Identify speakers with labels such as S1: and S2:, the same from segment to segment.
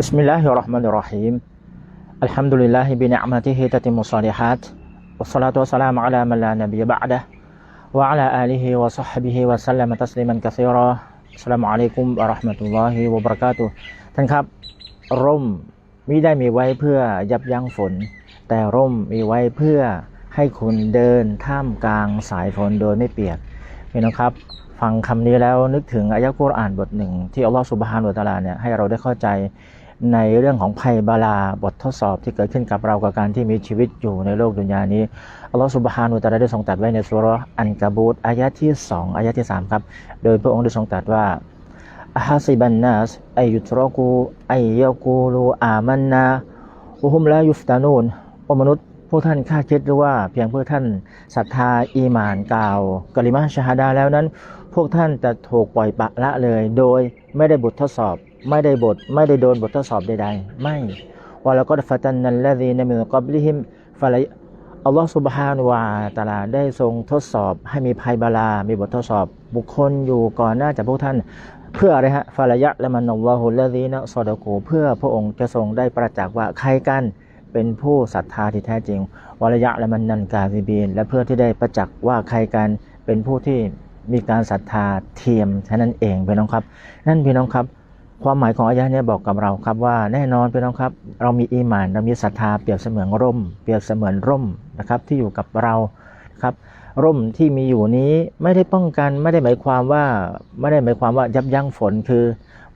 S1: بسم الله الرحمن الرحيم الحمد لله بنعمته تتم الصالحات والصلاة والسلام على من لا نبي بعده وعلى آله وصحبه وسلم تسليما كثيرا السلام عليكم ورحمة الله وبركاته ท่านครับ ร่มมิได้มีไว้เพื่อยับยั้งฝน แต่ร่มมีไว้เพื่อให้คุณเดินท่ามกลางสายฝนโดยไม่เปียกพี่น้องครับ ฟังคำนี้แล้วนึกถึงอายะกุรอานบทหนึ่ง ที่อัลลอฮฺสุบฮานุวะตะอาลาเนี่ยให้เราได้เข้าใจ ในเรื่องของภัยบาลาบททดสอบที่เกิดขึ้นกับเรากับการที่มีชีวิตอยู่ในโลกดุนยานี้อัลลอฮฺสุบฮานุตะลาได้ทรงตรัสไว้ในสุรอันกะบูตอายะที่สองอายะที่สามครับ โดยพระองค์ได้ทรงตรัสว่าอาฮาซิบันนัสอายุทรกูอายะกูลูอามันนาวะฮุมลายุฟตานูนโอมนุษย์พวกท่านคาดคิดหรือว่าเพียงเพื่อท่านศรัทธาอีหมานกล่าวกลิมาชฮาดาแล้วนั้น พวกท่านจะถูกปล่อยปะละเลย โดยไม่ได้บททดสอบ ไม่ได้บทไม่ได้โดนบททดสอบใดๆ ไม่วะแล้วก็ฟะตันนัลลซีนมินกับลิฮิมฟะลัยอัลลอฮฺสุบฮานวาตาลาได้ทรงทดสอบให้มีภัยบาลา มีบททดสอบ บุคคลอยู่ก่อนหน้าจากพวกท่าน เพื่ออะไรฮะฟาลยะและมันอัลลอฮุลลดีนะซอดะกูเพื่อพระองค์จะทรงได้ประจักษ์ว่าใครกันเป็นผู้ศรัทธาที่แท้จริงวรยะและมันนันกาซิบีน และเพื่อที่ได้ประจักษ์ว่าใครกันเป็นผู้ที่มีการศรัทธาเทียมแค่นั้นเองพี่น้องครับ นั่นพี่น้องครับ ความหมายของอายะห์เนี้บอกกับเราครับว่าแน่นอนพี่น้องครับ เรามีอีหมานเรามีศรัทธาเปรียบเสมือนร่ม เปรียบเสมือนร่มนะครับที่อยู่กับเราครับร่มที่มีอยู่นี้ไม่ได้ป้องกันไม่ได้หมายความว่าไม่ได้หมายความว่ายับยั้งฝนคือ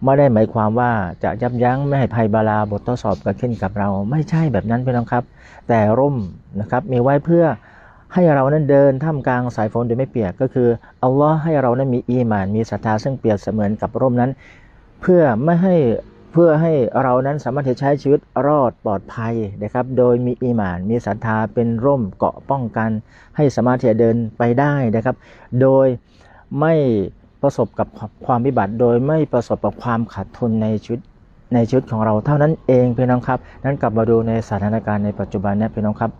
S1: ไม่ได้หมายความว่าจะยับยั้งไม่ให้ภัยบาลาบททดสอบเกิดขึ้นกับเรา ไม่ใช่แบบนั้นพี่น้องครับ แต่ร่มนะครับมีไว้เพื่อให้เรานั้นเดินท่ามกลางสายฝนโดยไม่เปียกก็คืออัลลอฮ์ให้เรานั้นมีอีหมานมีศรัทธาซึ่งเปรียบเสมือนกับร่มนั้น เพื่อไม่ให้เพื่อให้เรานั้นสามารถจะใช้ชีวิตรอดปลอดภัยนะครับ โดยมีอีหมาน มีศรัทธาเป็นร่มเกาะป้องกัน ให้สามารถที่จะเดินไปได้นะครับ โดยไม่ประสบกับความวิบัติ โดยไม่ประสบกับความขาดทุนในชีวิตในชีวิตของเราเท่านั้นเองพี่น้องครับ นั้นกลับมาดูในสถานการณ์ในปัจจุบันนี้พี่น้องครับ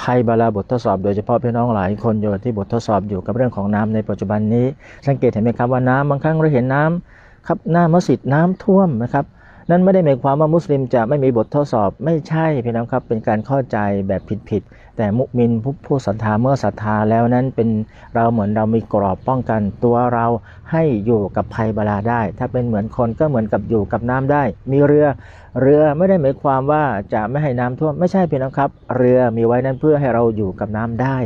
S1: ภัยบาลาบททดสอบโดยเฉพาะพี่น้องหลายคนอยู่ที่บททดสอบอยู่กับเรื่องของน้ำในปัจจุบันนี้ สังเกตเห็นไหมครับว่าน้ำบางครั้งเราเห็นน้ำ ครับหน้ามัสยิดน้ำท่วมนะครับนั่นไม่ได้หมายความว่ามุสลิมจะไม่มีบททดสอบไม่ใช่พี่น้องครับเป็นการเข้าใจแบบผิดๆแต่มุมินผู้ผู้ศรัทธาเมื่อศรัทธาแล้วนั้นเป็นเราเหมือนเรามีกรอบป้องกันตัวเราให้อยู่กับภัยบาลาได้ ถ้าเป็นเหมือนคนก็เหมือนกับอยู่กับน้ำได้ มีเรือเรือไม่ได้หมายความว่าจะไม่ให้น้ำท่วมไม่ใช่พี่น้องครับ เรือมีไว้นั้นเพื่อให้เราอยู่กับน้ำได้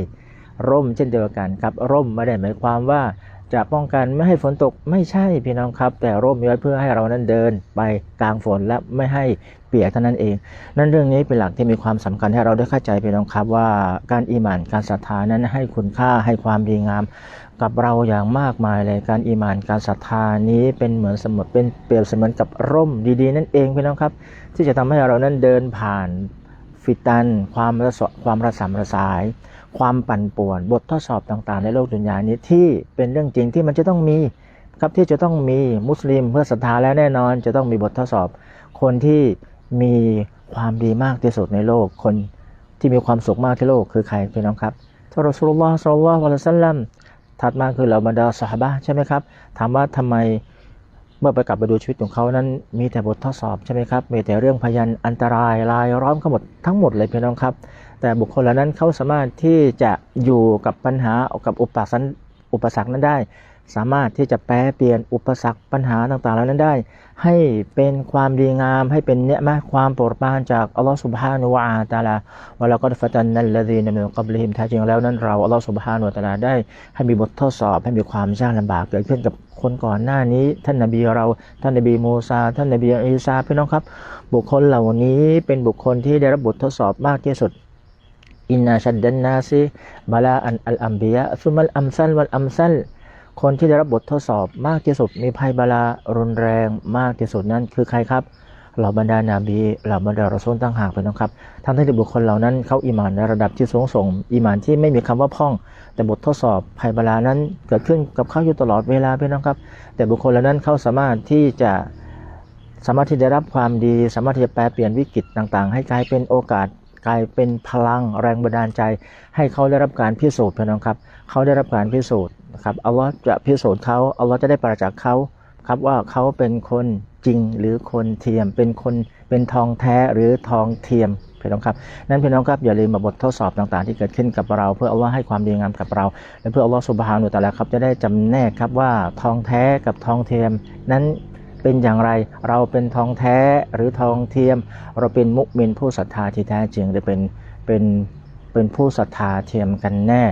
S1: ร่มเช่นเดียวกันครับร่มไม่ได้หมายความว่า จะป้องกันไม่ให้ฝนตกไม่ใช่พี่น้องครับ แต่ร่มมีไว้เพื่อให้เรานั้นเดินไปกลางฝนและไม่ให้เปียกเท่านั้นเอง นั่นเรื่องนี้เป็นหลักที่มีความสำคัญให้เราได้เข้าใจพี่น้องครับว่าการอีหมานการศรัทธานั้นให้คุณค่าให้ความดีงาม กับเราอย่างมากมายเลยการอีหมานการศรัทธานี้เป็นเหมือนสมุดเป็นเปรียบเสมือนกับร่มดีๆ นั่นเองพี่น้องครับ ที่จะทำให้เรานั้นเดินผ่านฟิตัน ความระสความระสำระสาย ความปั่นป่วน บททดสอบต่างๆ ในโลกดุนยานี้ที่เป็นเรื่องจริงที่มันจะต้องมีครับที่จะต้องมีมุสลิมเพื่อศรัทธาแล้วแน่นอน จะต้องมีบททดสอบ คนที่มีความดีมากที่สุดในโลก คนที่มีความสุขมากที่โลกคือใครพี่น้องครับท่านรอสูลุลลอฮ์สัลลัลลอฮุอะลัยซัลลัมถัดมาคือเหล่าบรรดาสหายใช่ไหมครับ ถามว่าทำไมเมื่อไปกลับไปดูชีวิตของเขานั้น มีแต่บททดสอบใช่ไหมครับ มีแต่เรื่องพยันอันตรายรายล้อมเขาหมดทั้งหมดเลยพี่น้องครับ แต่บุคคลเหล่านั้นเขาสามารถที่จะอยู่กับปัญหากับอุปสรรคอุปสรรคนั้นได้ สามารถที่จะแปลเปลี่ยนอุปสรรคปัญหาต่างๆเหล่านั้นได้ ให้เป็นความดีงาม ให้เป็นเนื้อมาความโปรดปรานจากอัลลอฮฺสุบฮานุวะตาลาวะลาก็ฟะตันนัลละดีนมินกับลิฮิมแท้จริงแล้วนั้นเราอัลลอฮฺสุบฮานุวะตาลาได้ ให้มีบททดสอบให้มีความยากลำบากเกิดขึ้นกับคนก่อนหน้านี้ ท่านนบีเราท่านนบีมูซา ท่านนบีอีซาพี่น้องครับ บุคคลเหล่านี้เป็นบุคคลที่ได้รับบททดสอบมากที่สุด อินนาชัดดันนาซิบาลาอันอัลอัมบียะซุมัลอัมซัลวัลอัมซัลคนที่ได้รับบททดสอบมากที่สุดมีภัยบาลารุนแรงมากที่สุดนั้นคือใครครับเหล่าบรรดานาบีเหล่าบรรดารอซูลตั้งหากเป็นนะครับทั้งที่บุคคลเหล่านั้นเขาอิมานในระดับที่สูงส่งอิมานที่ไม่มีคำว่าพ่อง แต่บททดสอบภัยบาลานั้นเกิดขึ้นกับเขาอยู่ตลอดเวลาเป็นนะครับ แต่บุคคลเหล่านั้นเขาสามารถที่จะสามารถที่ได้รับความดี สามารถที่จะแปลเปลี่ยนวิกฤตต่างๆ ให้กลายเป็นโอกาส กลายเป็นพลังแรงบันดาลใจ ให้เขาได้รับการพิสูจน์เพื่อนครับเขาได้รับการพิสูจน์นะครับอัลลอฮ์จะพิสูจน์เขาอัลลอฮ์จะได้ประจักษ์เขาครับว่าเขาเป็นคนจริงหรือคนเทียม เป็นคนเป็นทองแท้หรือทองเทียมพี่น้องครับนั้นพี่น้องครับอย่าลืมมาบททดสอบต่างๆ ที่เกิดขึ้นกับเรา เพื่อเอาว่าให้ความดีงามกับเรา และเพื่ออัลลอฮฺสุบฮานุตะลาครับจะได้จำแนกครับว่าทองแท้กับทองเทียม นั้น เป็นอย่างไรเราเป็นทองแท้หรือทองเทียม เราเป็นมุมินผู้ศรัทธาที่แท้จริงหรือเป็นเป็นเป็นผู้ศรัทธาเทียมกันแน่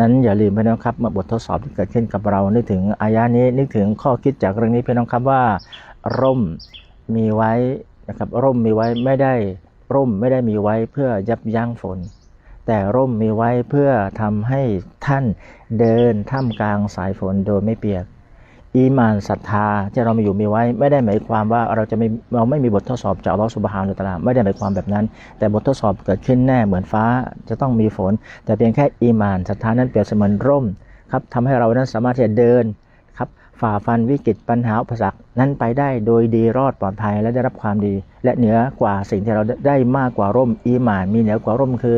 S1: นั้นอย่าลืมพี่น้องครับเมื่อบททดสอบที่เกิดขึ้นกับเรานึกถึงอายะนี้นึกถึงข้อคิดจากเรื่องนี้พี่น้องครับว่า ร่มมีไว้นะครับร่มมีไว้ไม่ได้ร่มไม่ได้มีไว้เพื่อยับยั้งฝน แต่ร่มมีไว้เพื่อทำให้ท่านเดินท่ามกลางสายฝนโดยไม่เปียก อีมานศรัทธาที่เรามีอยู่มีไว้ ไม่ได้หมายความว่าเราจะไม่เราไม่มีบททดสอบจากอัลลอฮฺสุบฮานุตะอาลาไม่ได้หมายความแบบนั้น แต่บททดสอบเกิดขึ้นแน่เหมือนฟ้าจะต้องมีฝน แต่เพียงแค่อีมานศรัทธานั้นเปรียบเสมือนร่มครับทำให้เรานั้นสามารถที่จะเดินครับฝ่าฟันวิกฤตปัญหาอุปสรรคนั้นไปได้โดยดีรอดปลอดภัยและได้รับความดี และเหนือกว่าสิ่งที่เราได้มากกว่าร่มอีมาน มีเหนือกว่าร่มคือ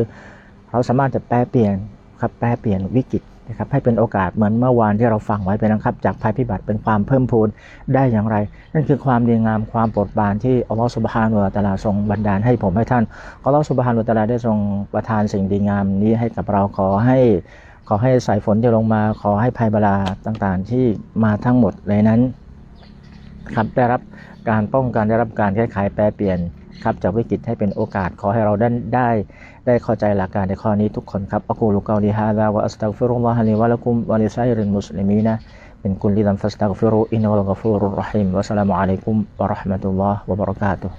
S1: เราสามารถจะแปลเปลี่ยนครับแปลเปลี่ยนวิกฤต นะครับให้เป็นโอกาสเหมือนเมื่อวานที่เราฟังไว้ไปนะครับ จากภัยพิบัติเป็นความเพิ่มพูนได้อย่างไร นั่นคือความดีงามความโปรดปรานที่อัลลอฮฺสุบฮานุตะลาทรงบันดาลให้ผมให้ท่านอัลลอฮฺสุบฮานุตะลาได้ทรงประทานสิ่งดีงามนี้ให้กับเราขอให้ขอให้สายฝนที่ลงมาขอให้ภัยบาลาต่างๆ ที่มาทั้งหมดเลยนั้นครับได้รับการป้องกันได้รับการแก้ไขแปรเปลี่ยน ครับจากวิกฤตให้เป็นโอกาสขอให้เราได้ได้ได้เข้าใจหลักการในข้อนี้ทุกคนครับอักูลุกาลิฮาดาวะอัสตัฆฟิรุลลอฮะลิวะละกุมวะลิไซรินมุสลิมีนะเป็นกุลลิดัมฟัสตัฆฟิรุอินนัลกฟูรุรรหีมวะสลามุอะลัยกุมวะเราะห์ม